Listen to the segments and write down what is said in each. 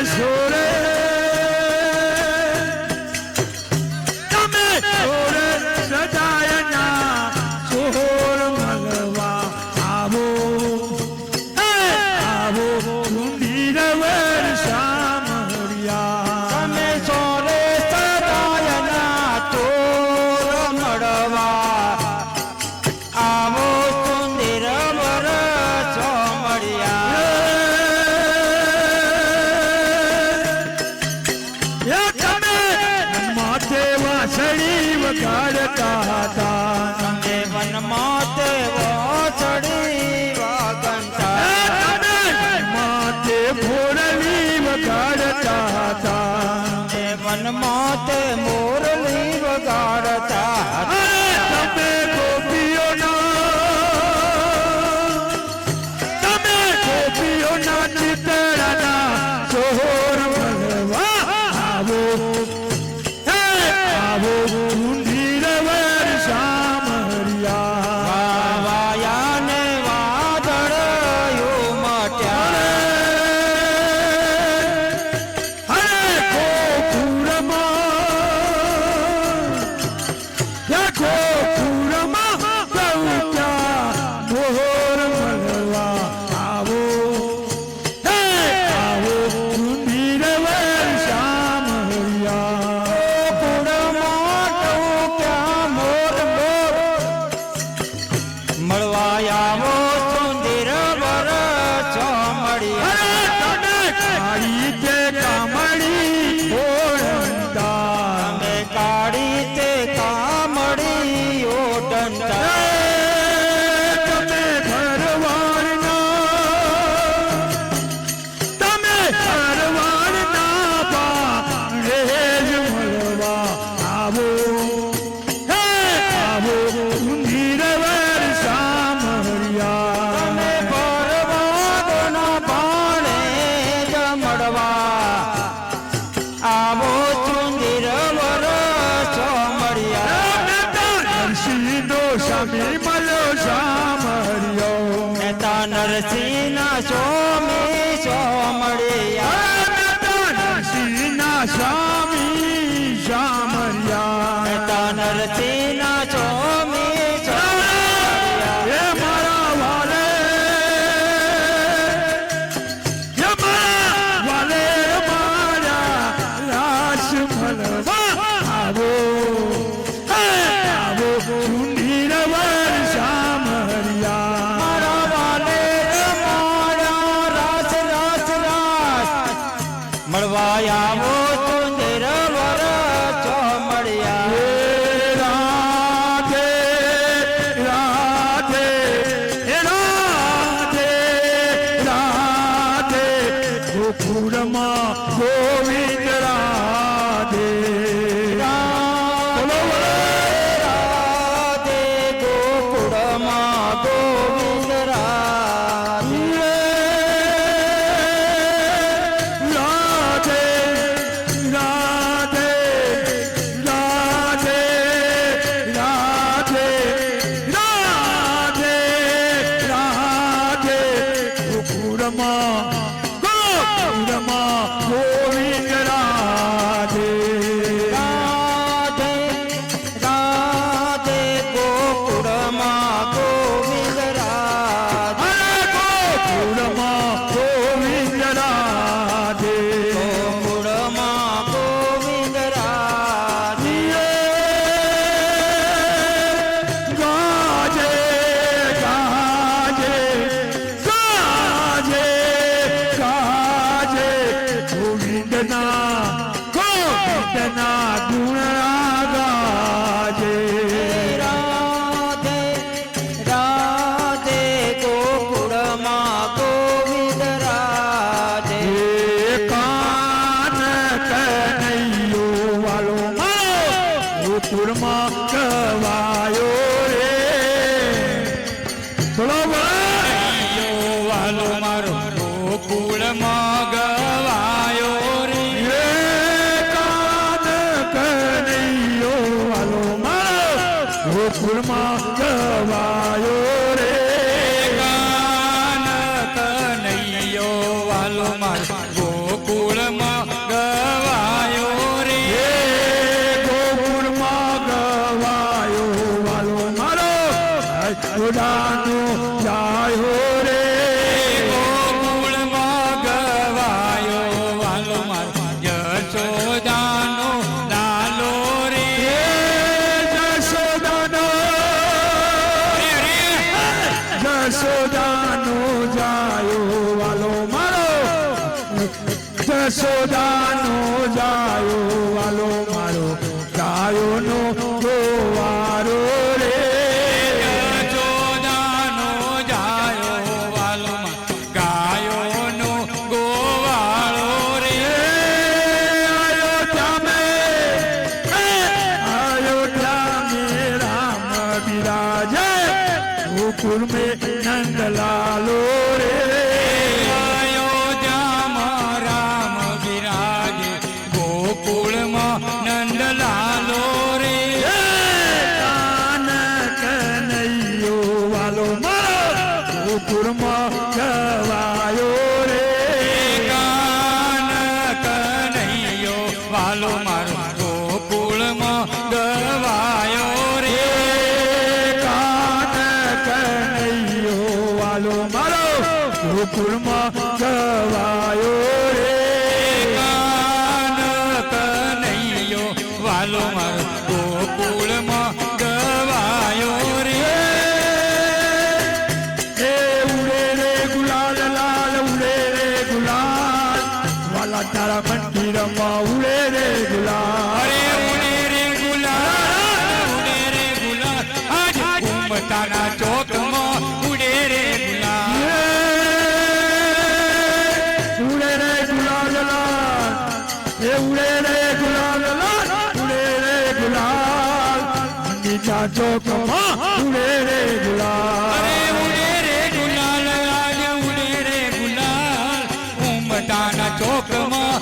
is સ્વામી શામરિયા તા નરસિંહના સ્વામી એ મારા વાલે એ મારા વાલે મારા મળવા આવો સોદાનો જાયો વાલો મારો ગાયોનો ગોવારો. એ ઉડે રે ગુલાલ ઉડે રે ગુલાલ મીઠા ચોકમાં ઉડે રે ગુલાલ ઉડે રે ગુલાલ આજ ઉડે રે ગુલાલ ઉમતાના ચોકમાં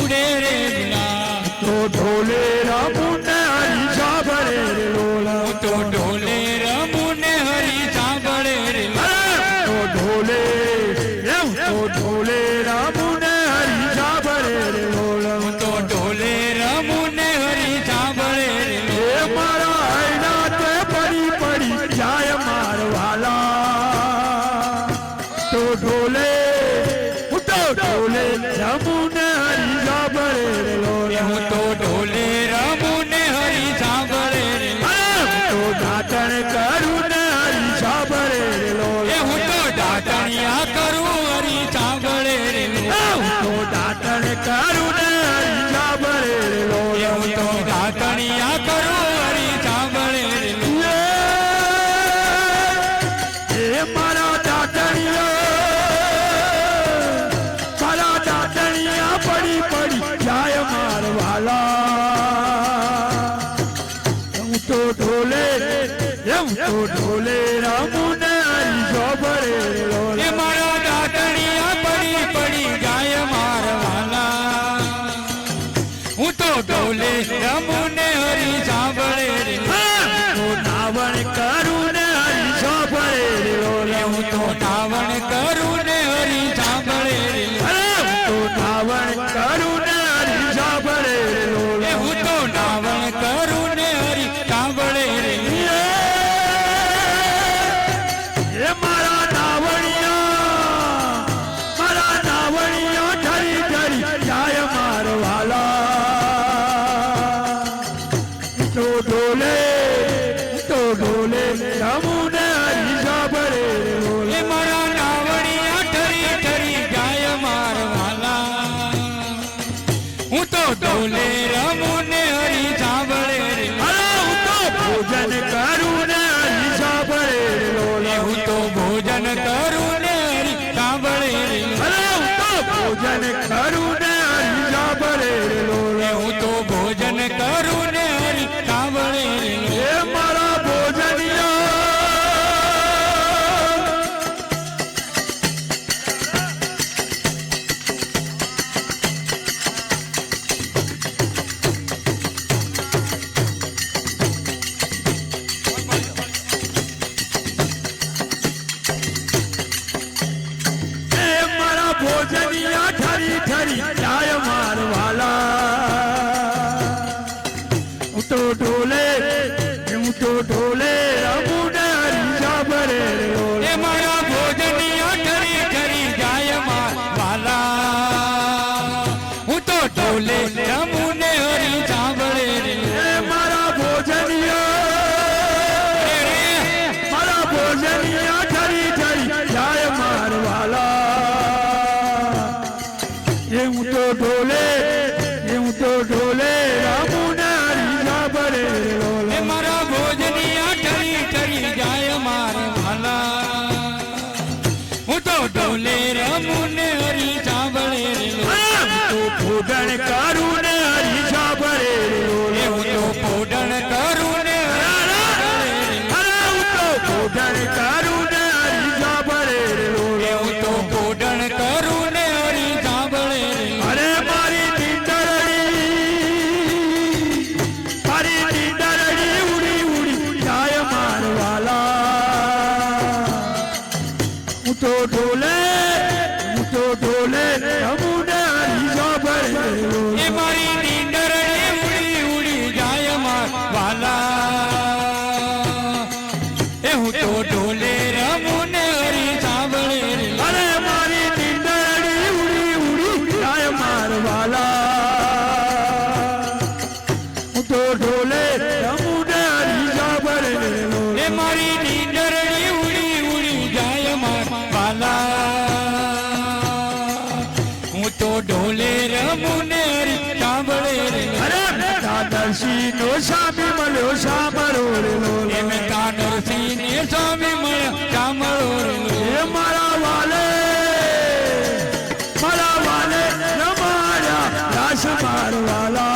উড়ে রে তো ঢোলে রাবুনাই সাবরে লোলা। তো ঢোলে karuna ઢોલે હું તો ઢોલે રામુ ના રીઝા ભરે મારા રમાડ્યા રાસ